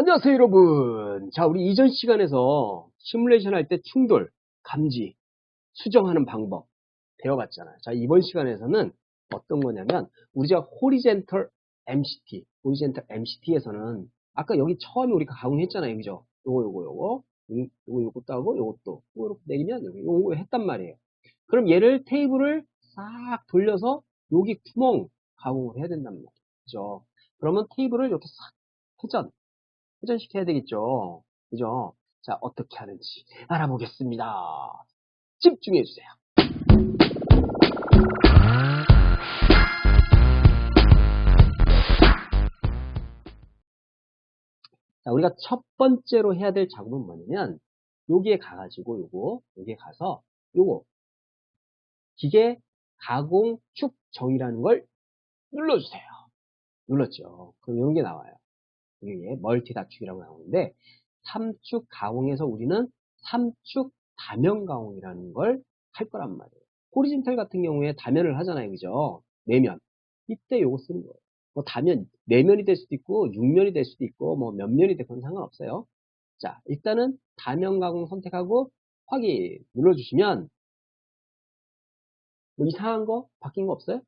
안녕하세요 여러분. 자 우리 이전 시간에서 시뮬레이션 할 때 충돌, 감지, 수정하는 방법 배워봤잖아요. 자 이번 시간에서는 어떤 거냐면 우리가 호리젠털 MCT 호리젠털 MCT에서는 아까 여기 처음에 우리가 가공했잖아요 그죠? 요거 요거 요거 요거 요것도 하고 요것도 요거 이렇게 내리면 여기 요거 했단 말이에요. 그럼 얘를 테이블을 싹 돌려서 여기 구멍 가공을 해야 된단 말이죠. 그러면 테이블을 이렇게 싹 회전 회전시켜야 되겠죠. 그죠? 자, 어떻게 하는지 알아보겠습니다. 집중해 주세요. 자, 우리가 첫 번째로 해야 될 작업은 뭐냐면 여기에 가가지고 요거 여기에 가서 요거 기계 가공 축 정이라는 걸 눌러주세요. 눌렀죠. 그럼 이런 게 나와요. 이게 멀티 다축이라고 나오는데 3축 가공에서 우리는 3축 다면 가공이라는 걸 할 거란 말이에요. 호리진털 같은 경우에 다면을 하잖아요. 그죠? 내면. 이때 요거 쓰는 거예요. 뭐 다면, 내면이 될 수도 있고, 육면이 될 수도 있고, 뭐 몇면이 되건 상관없어요. 자, 일단은 다면 가공 선택하고 확인 눌러주시면 뭐 이상한 거 바뀐 거 없어요?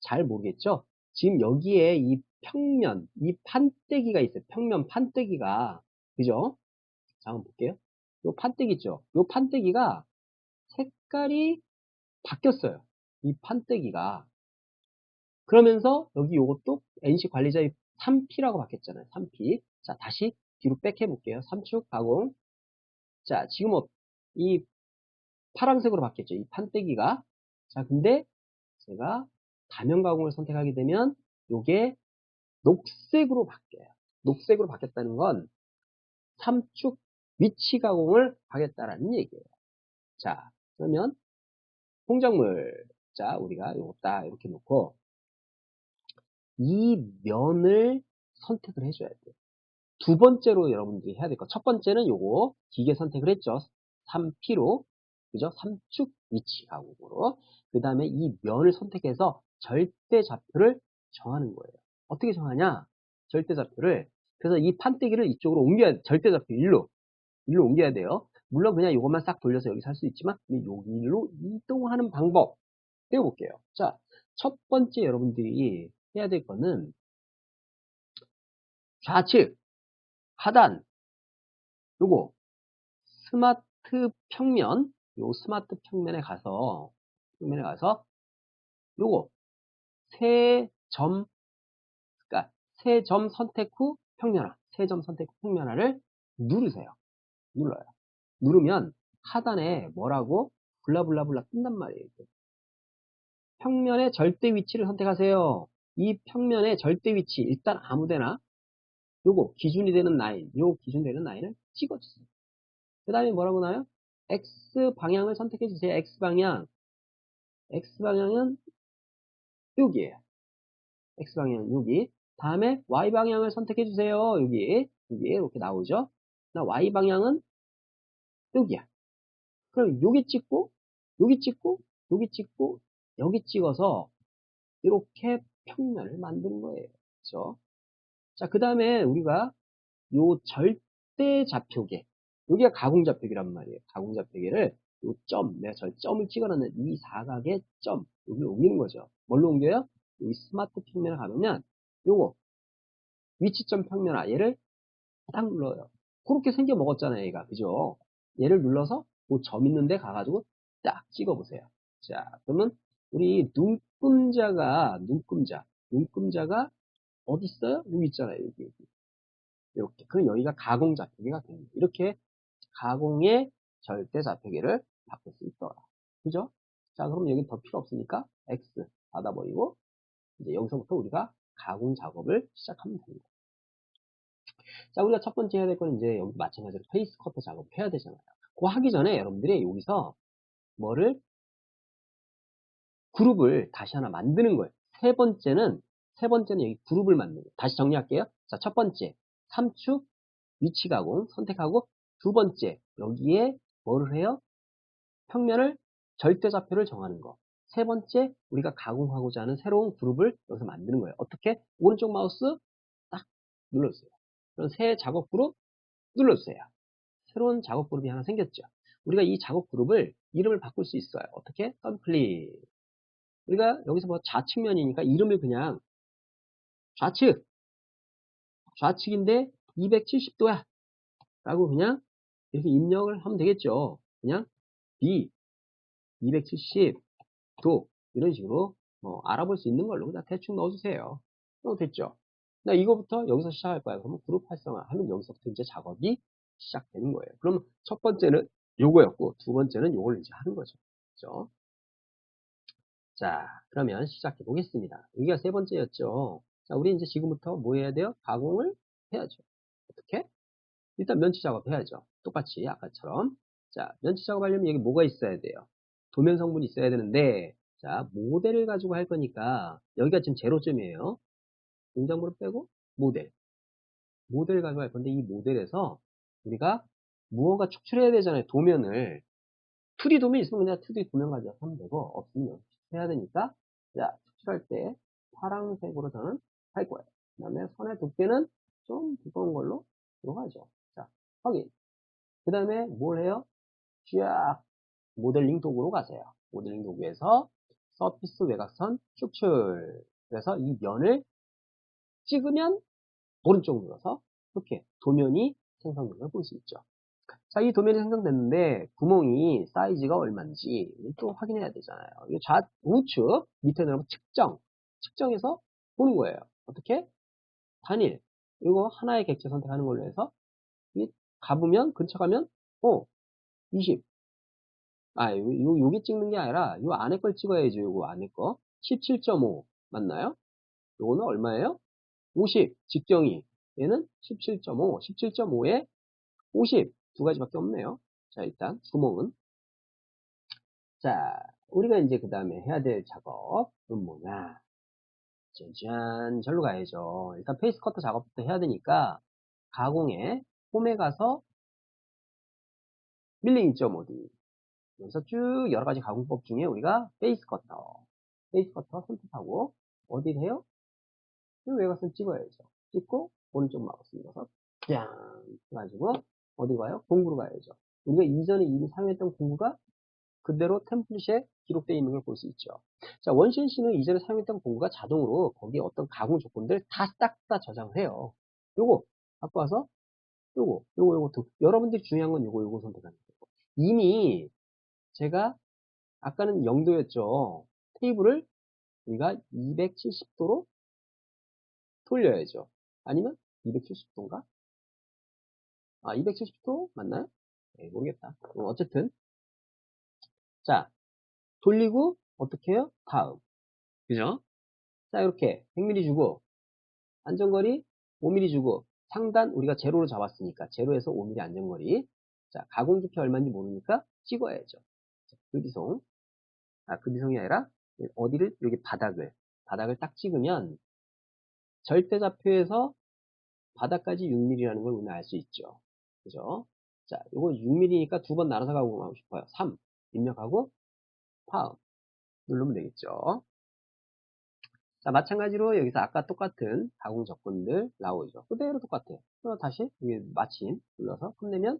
잘 모르겠죠? 지금 여기에 이 평면, 이 판때기가 있어요. 평면 판때기가. 그죠? 자, 한번 볼게요. 요 판때기 있죠? 요 판때기가 색깔이 바뀌었어요. 이 판때기가. 그러면서 여기 요것도 NC 관리자의 3P라고 바뀌었잖아요. 3P. 자, 다시 뒤로 백해 볼게요. 3축 가공. 자, 지금 뭐, 이 파란색으로 바뀌었죠. 이 판때기가. 자, 근데 제가 다면 가공을 선택하게 되면 요게 녹색으로 바뀌어요. 녹색으로 바뀌었다는 건 3축 위치 가공을 하겠다라는 얘기예요. 자, 그러면 홍작물 자, 우리가 딱 이렇게 놓고 이 면을 선택을 해줘야 돼요. 두 번째로 여러분들이 해야 될 거. 첫 번째는 요거 기계 선택을 했죠. 3P로 그죠? 3축 위치 가공으로. 그 다음에 이 면을 선택해서 절대 좌표를 정하는 거예요. 어떻게 정하냐? 절대 좌표를. 그래서 이 판때기를 이쪽으로 옮겨야, 절대 좌표 일로. 일로 옮겨야 돼요. 물론 그냥 이것만 싹 돌려서 여기 살 수 있지만, 여기로 이동하는 방법 배워볼게요. 자, 첫 번째 여러분들이 해야 될 거는 좌측, 하단, 요거, 스마트 평면, 요 스마트 평면에 가서, 평면에 가서, 요거, 세점 세점 선택 후 평면화, 세 점 선택 후 평면화를 누르세요. 눌러요. 누르면 하단에 뭐라고 블라블라블라 뜬단 말이에요. 평면의 절대 위치를 선택하세요. 이 평면의 절대 위치 일단 아무데나 요거 기준이 되는 라인, 요 기준 되는 라인을 찍어주세요. 그 다음에 뭐라고 나와요? X 방향을 선택해 주세요. X 방향. X 방향은 여기에요. X 방향은 여기. 다음에 Y방향을 선택해 주세요. 여기, 여기 이렇게 나오죠. 나 Y방향은 여기야. 그럼 여기 찍고, 여기 찍고, 여기 찍고, 여기 찍어서 이렇게 평면을 만드는 거예요. 그렇죠? 자, 그 다음에 우리가 요 절대 좌표계, 여기가 가공 좌표계란 말이에요. 가공 좌표계를 요 점, 내가 저 점을 찍어놨는 이 사각의 점, 여기 옮기는 거죠. 뭘로 옮겨요? 여기 스마트 평면을 가보면 요거 위치점 평면화 얘를 딱 눌러요. 그렇게 생겨 먹었잖아요, 얘가. 그죠? 얘를 눌러서 뭐점 있는 데 가가지고 딱 찍어보세요. 자, 그러면 우리 눈금자가, 눈금자, 눈금자가 어디 있어요? 여기 있잖아요, 여기, 여기. 이렇게. 그럼 여기가 가공 좌표계가 됩니다. 이렇게 가공의 절대 좌표계를 바꿀 수 있더라. 그죠? 자, 그럼 여기 더 필요 없으니까 X 받아버리고, 이제 여기서부터 우리가 가공 작업을 시작하면 됩니다. 자, 우리가 첫 번째 해야 될 건 이제 여기 마찬가지로 페이스 커터 작업 해야 되잖아요. 그거 하기 전에 여러분들이 여기서 뭐를 그룹을 다시 하나 만드는 거예요. 세 번째는 세 번째는 여기 그룹을 만드는 거예요. 다시 정리할게요. 자, 첫 번째 3축 위치 가공 선택하고 두 번째 여기에 뭐를 해요? 평면을 절대좌표를 정하는 거. 세 번째 우리가 가공하고자 하는 새로운 그룹을 여기서 만드는 거예요. 어떻게? 오른쪽 마우스 딱 눌러주세요. 그럼 새 작업 그룹 눌러주세요. 새로운 작업 그룹이 하나 생겼죠. 우리가 이 작업 그룹을 이름을 바꿀 수 있어요. 어떻게? 더블클릭. 우리가 여기서 뭐 좌측면이니까 이름을 그냥 좌측, 좌측인데 270도야. 라고 그냥 이렇게 입력을 하면 되겠죠. 그냥 B 270도 이런 식으로 뭐 알아볼 수 있는 걸로 그냥 대충 넣어주세요. 어, 됐죠. 나 이거부터 여기서 시작할 거야. 그러면 그룹 활성화 하면 여기서부터 이제 작업이 시작되는 거예요. 그럼 첫 번째는 요거였고 두 번째는 요걸 이제 하는 거죠. 그죠? 자, 그러면 시작해 보겠습니다. 여기가 세 번째였죠. 자, 우리 이제 지금부터 뭐 해야 돼요? 가공을 해야죠. 어떻게? 일단 면치 작업 해야죠. 똑같이 아까처럼. 자, 면치 작업하려면 여기 뭐가 있어야 돼요? 도면 성분이 있어야 되는데, 자, 모델을 가지고 할 거니까, 여기가 지금 제로점이에요. 공작물을 빼고, 모델. 모델 가지고 할 건데, 이 모델에서 우리가 무언가 축출해야 되잖아요. 도면을. 2D 도면 있으면 그냥 2D 도면 가지고 하면 되고, 없으면 축출해야 되니까, 자, 축출할 때 파란색으로 저는 할 거예요. 그 다음에 선의 두께는 좀 두꺼운 걸로 들어가죠. 자, 확인. 그 다음에 뭘 해요? 쫙 모델링 도구로 가세요. 모델링 도구에서 서피스 외곽선 축출. 그래서 이 면을 찍으면 오른쪽 눌러서 이렇게 도면이 생성되는 걸볼 수 있죠. 자, 이 도면이 생성됐는데 구멍이 사이즈가 얼마인지 또 확인해야 되잖아요. 이 좌, 우측 밑에 내려면 측정. 측정해서 보는 거예요. 어떻게? 단일. 이거 하나의 객체 선택하는 걸로 해서 이 가보면 근처 가면 어 20. 아, 요, 요, 여기 찍는 게 아니라 요 안에 걸 찍어야죠. 요거 안에 거. 17.5 맞나요? 요거는 얼마예요? 50 직경이 얘는 17.5 17.5에 50 두 가지밖에 없네요. 자 일단 구멍은 자 우리가 이제 그 다음에 해야 될 작업은 뭐냐 짜잔 절로 가야죠. 일단 페이스 커터 작업부터 해야 되니까 가공에 홈에 가서 밀링 2.5D 여기서 쭉 여러 가지 가공법 중에 우리가 페이스 커터 페이스 커터 선택하고 어디를 해요? 외곽선 찍어야죠. 찍고 오른쪽 마우스 눌러서 짠 해가지고 어디 가요? 공구로 가야죠. 우리가 이전에 이미 사용했던 공구가 그대로 템플릿에 기록되어 있는 걸 볼 수 있죠. 자, 원CNC는 이전에 사용했던 공구가 자동으로 거기에 어떤 가공 조건들 다 싹 다 저장을 해요. 요거 갖고 와서 요거 요거 요거 두 여러분들이 중요한 건 요거 요거 선택하는 거예요. 이미 제가 아까는 0도였죠. 테이블을 우리가 270도로 돌려야죠. 아니면 270도인가? 아, 270도 맞나요? 네, 모르겠다. 어쨌든 자, 돌리고 어떻게 해요? 다음. 그죠? 자, 이렇게 100mm 주고 안전거리 5mm 주고 상단 우리가 제로로 잡았으니까 제로에서 5mm 안전거리 자, 가공 두께 얼마인지 모르니까 찍어야죠. 급이송 아, 급이송이 아니라 어디를 여기 바닥을 바닥을 딱 찍으면 절대좌표에서 바닥까지 6mm라는 걸 우리는 알 수 있죠. 그죠? 자, 이거 6mm니까 두번 나눠서 가공하고 싶어요. 3. 입력하고 다음 누르면 되겠죠. 자, 마찬가지로 여기서 아까 똑같은 가공 조건들 나오죠. 그대로 똑같아요. 그럼 다시 여기 마침 눌러서 끝내면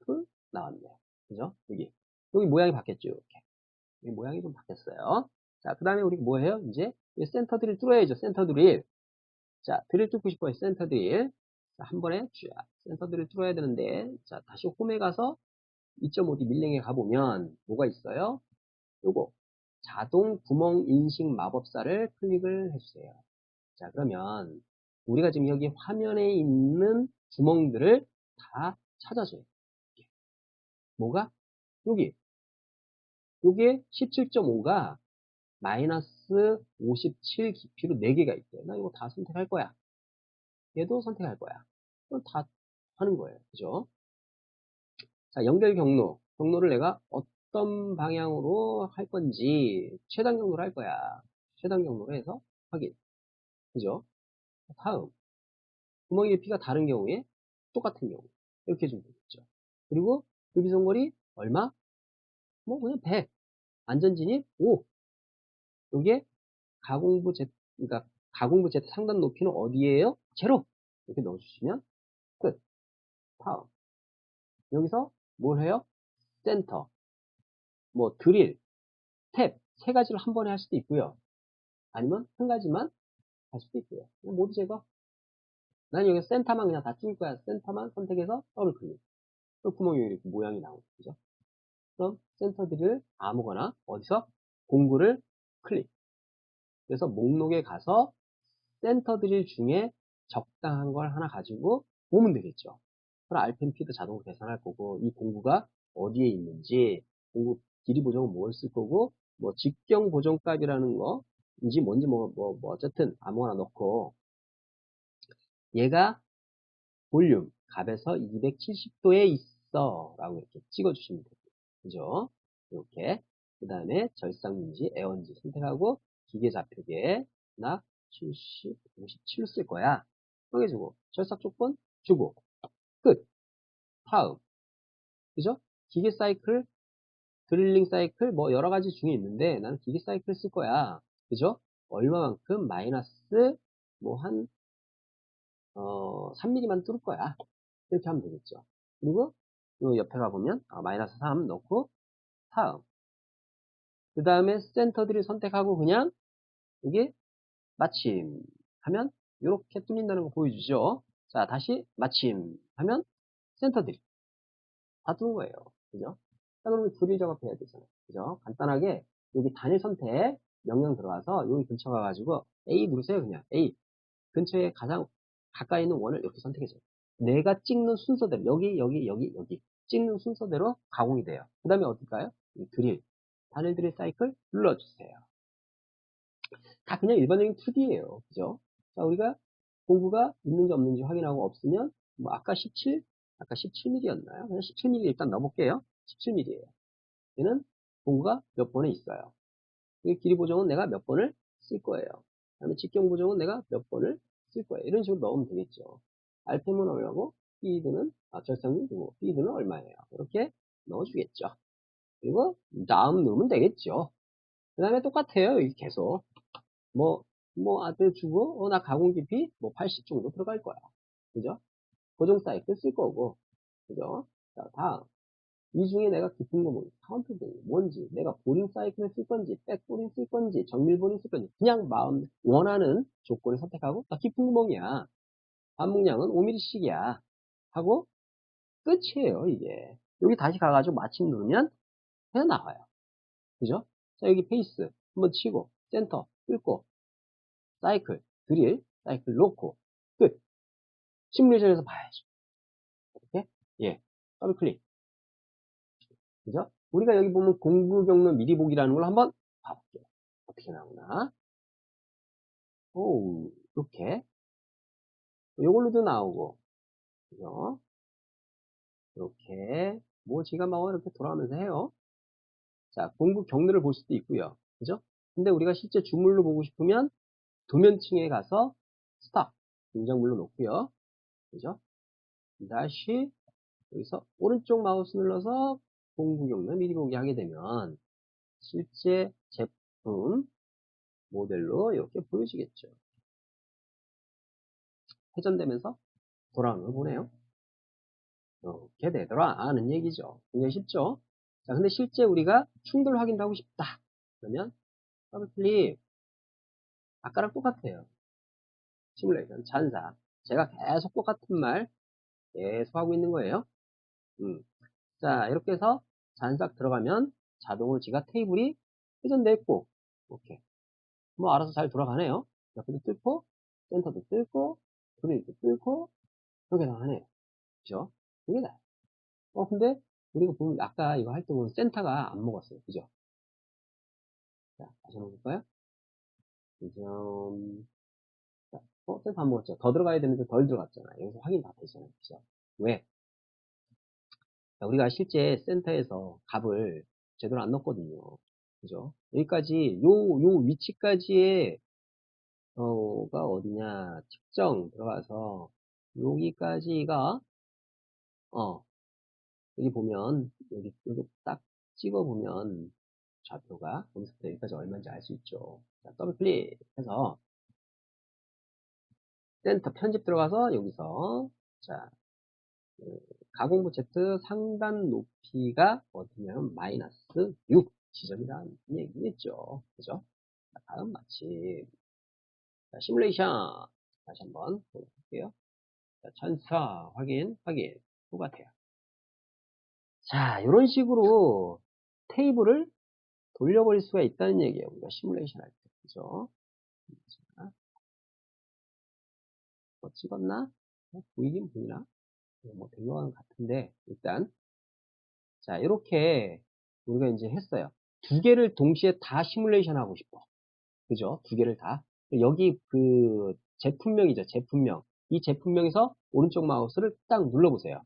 풀 나왔네요. 그죠? 여기 여기 모양이 바뀌었죠. 이렇게 여기 모양이 좀 바뀌었어요. 자, 그 다음에 우리 뭐 해요? 이제 센터 드릴 뚫어야죠. 센터 드릴. 자, 드릴 뚫고 싶어요. 센터 드릴. 자, 한 번에 쫙 센터 드릴 뚫어야 되는데 자, 다시 홈에 가서 2.5D 밀링에 가보면 뭐가 있어요? 요거 자동 구멍 인식 마법사를 클릭을 해주세요. 자 그러면 우리가 지금 여기 화면에 있는 구멍들을 다 찾아줘요. 뭐가? 여기 요게 17.5가 마이너스 57 깊이로 4개가 있대요. 나 이거 다 선택할 거야. 얘도 선택할 거야. 그럼 다 하는 거예요. 그죠? 자, 연결 경로. 경로를 내가 어떤 방향으로 할 건지 최단 경로를 할 거야. 최단 경로로 해서 확인. 그죠? 다음. 구멍의 높이가 다른 경우에 똑같은 경우. 이렇게 되겠죠. 그리고 급이송거리 얼마? 뭐 그냥 100. 안전진입 5. 이게 가공부 Z, 그러니까 가공부 Z 상단 높이는 어디에요? 제로. 이렇게 넣어주시면 끝. 다음. 여기서 뭘 해요? 센터, 뭐 드릴, 탭 세 가지를 한 번에 할 수도 있고요. 아니면 한 가지만 할 수도 있고요. 모두 제거. 난 여기 센터만 그냥 다 찍을 거야. 센터만 선택해서 더블 클릭. 또 구멍이 이렇게 모양이 나오죠. 그죠? 그럼 센터들을 아무거나 어디서 공구를 클릭. 그래서 목록에 가서 센터 드릴 중에 적당한 걸 하나 가지고 보면 되겠죠. 그럼 RPMP도 자동으로 계산할 거고 이 공구가 어디에 있는지 공구 길이 보정은 뭘 쓸 거고 뭐 직경 보정값이라는 거인지 뭔지 뭐, 뭐, 뭐 어쨌든 아무거나 넣고 얘가 볼륨 값에서 270도에 있어 라고 이렇게 찍어 주시면 됩니다. 그죠? 이렇게 그 다음에 절상인지 애원지 선택하고 기계 좌표기에 나 70, 57로 쓸 거야. 정해주고 절삭 조건 주고 끝. 다음 그죠? 기계 사이클 드릴링 사이클 뭐 여러 가지 중에 있는데 나는 기계 사이클 쓸 거야. 그죠? 얼마만큼 마이너스 뭐한 어, 3mm만 뚫을 거야. 이렇게 하면 되겠죠. 그리고 요 옆에 가보면 아, 마이너스 3 넣고 다음 그 다음에 센터들이 선택하고 그냥 이게 마침 하면 이렇게 뚫린다는 거 보여주죠. 자 다시 마침 하면 센터들이 다 뚫은 거예요. 그죠? 자 그러면 둘이 작업해야 되잖아요. 그죠? 간단하게 여기 단일 선택 명령 들어가서 여기 근처 가가지고 A 누르세요 그냥 A 근처에 가장 가까이 있는 원을 이렇게 선택해줘요. 내가 찍는 순서대로 여기 여기 여기 여기 찍는 순서대로 가공이 돼요. 그 다음에 어떨까요? 드릴 단일 드릴 사이클 눌러주세요. 다 그냥 일반적인 2D예요. 그죠? 자 우리가 공구가 있는지 없는지 확인하고 없으면 뭐 아까 17 아까 17mm였나요? 그냥 17mm 일단 넣어볼게요. 17mm예요. 얘는 공구가 몇 번에 있어요. 길이 보정은 내가 몇 번을 쓸 거예요. 그 다음에 직경 보정은 내가 몇 번을 쓸 거예요. 이런 식으로 넣으면 되겠죠. RPM은 얼마고, 피드는, 아, 절상률 누구, 피드는 얼마예요. 이렇게 넣어주겠죠. 그리고 다음 누르면 되겠죠. 그 다음에 똑같아요. 계속. 뭐, 뭐, 아들 주고, 어, 나 가공 깊이, 뭐, 80 정도 들어갈 거야. 그죠? 고정 사이클 쓸 거고. 그죠? 자, 다음. 이 중에 내가 깊은 거 뭐, 카운트 등이 뭔지, 내가 보링 사이클을 쓸 건지, 백 보링 쓸 건지, 정밀 보링 쓸 건지, 그냥 마음, 원하는 조건을 선택하고, 나 깊은 구멍이야. 반복량은 5mm씩이야. 하고, 끝이에요, 이게. 여기 다시 가가지고 마침 누르면, 그냥 나와요. 그죠? 자, 여기 페이스, 한번 치고, 센터, 뚫고, 사이클, 드릴, 사이클 놓고, 끝. 시뮬레이션에서 봐야죠. 이렇게, 예. 더블 클릭. 그죠? 우리가 여기 보면 공부 경로 미리 보기라는 걸 한번 봐볼게요. 어떻게 나오나. 오, 이렇게. 요걸로도 나오고, 그죠? 이렇게. 뭐, 지가 막 이렇게 돌아가면서 해요. 자, 공부 경로를 볼 수도 있고요. 그죠? 근데 우리가 실제 주물로 보고 싶으면 도면층에 가서 스탑, 등장물로 놓고요. 그죠? 다시 여기서 오른쪽 마우스 눌러서 공구 경로 미리 보기 하게 되면 실제 제품 모델로 이렇게 보여지겠죠. 회전되면서 돌아오는 걸 보네요. 이렇게 되더라는 얘기죠. 굉장히 쉽죠? 자, 근데 실제 우리가 충돌 확인도 하고 싶다. 그러면 더블 클릭. 아까랑 똑같아요. 시뮬레이션, 잔사. 제가 계속 똑같은 말 계속 하고 있는 거예요. 음. 자, 이렇게 해서 잔삭 들어가면 자동으로 지가 테이블이 회전돼 있고, 이렇게. 뭐 알아서 잘 돌아가네요. 옆에도 뚫고, 센터도 뚫고, 그릴도 뚫고, 이렇게 나가네요. 그죠? 이게 다. 어, 근데 우리가 보면 아까 이거 할 때 보면 센터가 안 먹었어요. 그죠? 자, 다시 한번 볼까요? 지점, 자, 어, 센터 안 먹었죠? 더 들어가야 되는데 덜 들어갔잖아요. 여기서 확인 다 되잖아요. 그죠? 왜? 자, 우리가 실제 센터에서 값을 제대로 안 넣었거든요. 그죠? 여기까지, 요, 요 위치까지의, 어가 어디냐, 측정 들어가서, 여기까지가, 어, 여기 보면, 여기, 딱 찍어 보면, 좌표가 여기서부터 여기까지 얼마인지 알 수 있죠. 자, 더블 클릭해서, 센터 편집 들어가서 여기서 자 그, 가공부 Z 상단 높이가 어디냐면 마이너스 6 지점이라는 얘기겠죠. 그죠? 자, 다음 마침 자, 시뮬레이션 다시 한번 보여볼게요. 자, 천사 확인 확인 똑같아요. 자 이런 식으로 테이블을 돌려버릴 수가 있다는 얘기예요. 우리가 시뮬레이션 할 때. 그죠? 자, 뭐 찍었나? 어, 보이긴 보이나? 뭐된것 같은데 일단 자 이렇게 우리가 이제 했어요. 두 개를 동시에 다 시뮬레이션 하고 싶어. 그죠? 두 개를 다. 여기 그 제품명이죠. 제품명. 이 제품명에서 오른쪽 마우스를 딱 눌러보세요.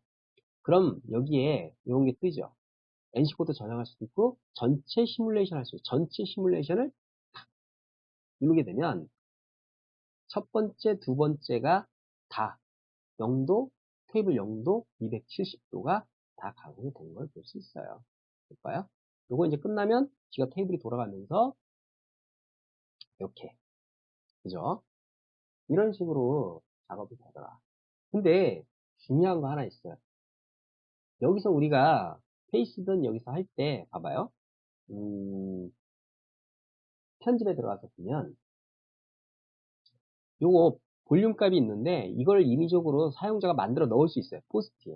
그럼 여기에 이런 게 뜨죠. NC코드 저장할 수도 있고 전체 시뮬레이션 할 수 있고 전체 시뮬레이션을 탁 누르게 되면 첫 번째, 두 번째가 다 0도, 테이블 0도, 270도가 다 가공이 된 걸 볼 수 있어요. 볼까요? 요거 이제 끝나면 지가 테이블이 돌아가면서 이렇게 그죠? 이런 식으로 작업이 되더라. 근데 중요한 거 하나 있어요. 여기서 우리가 페이스든 여기서 할 때 봐봐요. 음, 편집에 들어가서 보면 요거 볼륨 값이 있는데 이걸 임의적으로 사용자가 만들어 넣을 수 있어요. 포스트에.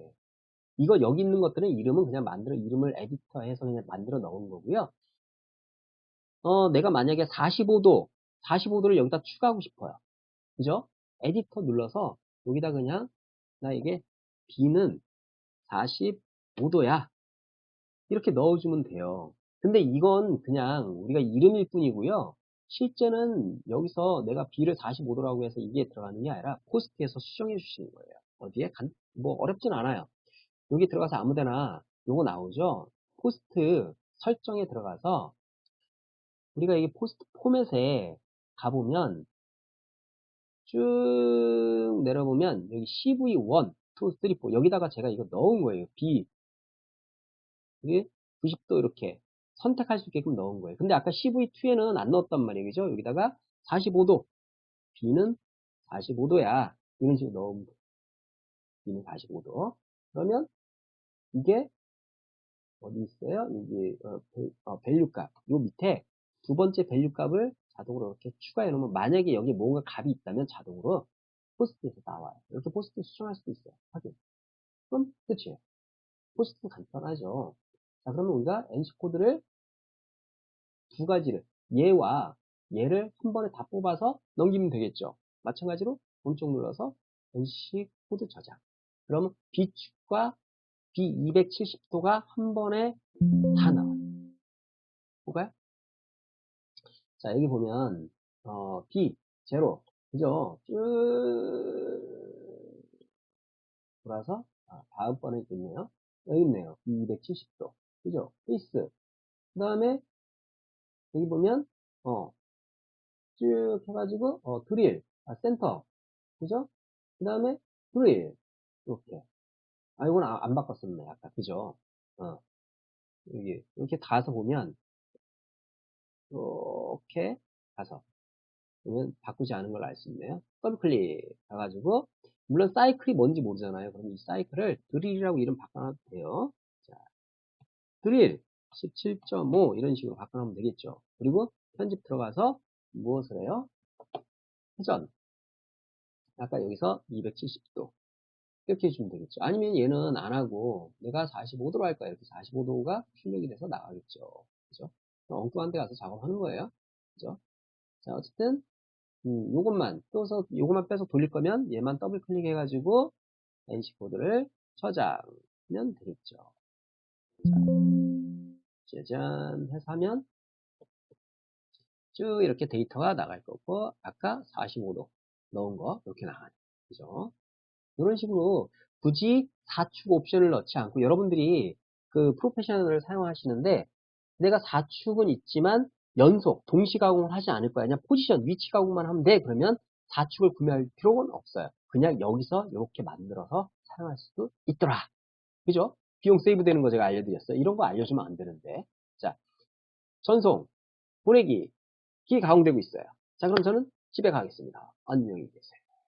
이거 여기 있는 것들은 이름은 그냥 만들어 이름을 에디터해서 그냥 만들어 넣은 거고요. 어, 내가 만약에 45도, 45도를 여기다 추가하고 싶어요. 그죠? 에디터 눌러서 여기다 그냥 나 이게 B는 45도야. 이렇게 넣어주면 돼요. 근데 이건 그냥 우리가 이름일 뿐이고요. 실제는 여기서 내가 B를 45도라고 해서 이게 들어가는 게 아니라 포스트에서 수정해 주시는 거예요. 어디에? 간, 뭐 어렵진 않아요. 여기 들어가서 아무데나 요거 나오죠? 포스트 설정에 들어가서 우리가 이 포스트 포맷에 가보면 쭉 내려보면 여기 CV1, 2, 3, 4 여기다가 제가 이거 넣은 거예요. B 이게 90도 이렇게 선택할 수 있게끔 넣은 거예요. 근데 아까 CV2에는 안 넣었단 말이에요. 그죠? 여기다가 45도 B는 45도야. 이런 식으로 돼요. B는 45도. 그러면 이게 어디 있어요? 여기 어, 어, 밸류 값. 요 밑에 두 번째 밸류 값을 자동으로 이렇게 추가해 놓으면 만약에 여기 뭔가 값이 있다면 자동으로 포스트에서 나와요. 이렇게 포스트 수정할 수도 있어요. 확인. 그럼 끝이에요. 포스트 간단하죠. 자, 그러면 우리가 NC 코드를 두 가지를 얘와 얘를 한 번에 다 뽑아서 넘기면 되겠죠. 마찬가지로 오른쪽 눌러서 NC 코드 저장. 그러면 B축과 B270도가 한 번에 다 나와요. 볼까요? 자, 여기 보면, 어, B, 제로, 그죠? 쭉, 돌아서, 아, 다음번에 있네요. 여기 있네요. 270도. 그죠? 페이스. 그 다음에, 여기 보면, 어, 쭉 해가지고, 어, 드릴, 아, 센터. 그죠? 그 다음에, 드릴. 이렇게. 아, 이건 안, 안 바꿨었네. 아까. 그죠? 어. 여기, 이렇게 가서 보면, 이렇게 가서 그러면 바꾸지 않은 걸 알 수 있네요. 더블 클릭 해가지고 물론 사이클이 뭔지 모르잖아요. 그럼 이 사이클을 드릴이라고 이름 바꿔놔도 돼요. 자, 드릴 17.5 이런 식으로 바꿔놓으면 되겠죠. 그리고 편집 들어가서 무엇을 해요? 회전 아까 여기서 270도 이렇게 해주면 되겠죠. 아니면 얘는 안 하고 내가 45도로 할 거야. 이렇게 45도가 출력이 돼서 나가겠죠. 그죠? 엉뚱한 데 가서 작업하는 거예요. 그죠? 자, 어쨌든, 음, 요것만, 또서 요것만 빼서 돌릴 거면 얘만 더블 클릭해가지고 NC 코드를 저장하면 되겠죠. 자, 짜잔 해서 하면 쭉 이렇게 데이터가 나갈 거고, 아까 45도 넣은 거 이렇게 나가요. 그죠? 이런 식으로 굳이 4축 옵션을 넣지 않고 여러분들이 그 프로페셔널을 사용하시는데 내가 4축은 있지만 연속, 동시 가공을 하지 않을 거야. 그냥 포지션, 위치 가공만 하면 돼. 그러면 4축을 구매할 필요는 없어요. 그냥 여기서 이렇게 만들어서 사용할 수도 있더라. 그죠? 비용 세이브 되는 거 제가 알려드렸어요. 이런 거 알려주면 안 되는데. 자, 전송, 보내기, 기 가공되고 있어요. 자, 그럼 저는 집에 가겠습니다. 안녕히 계세요.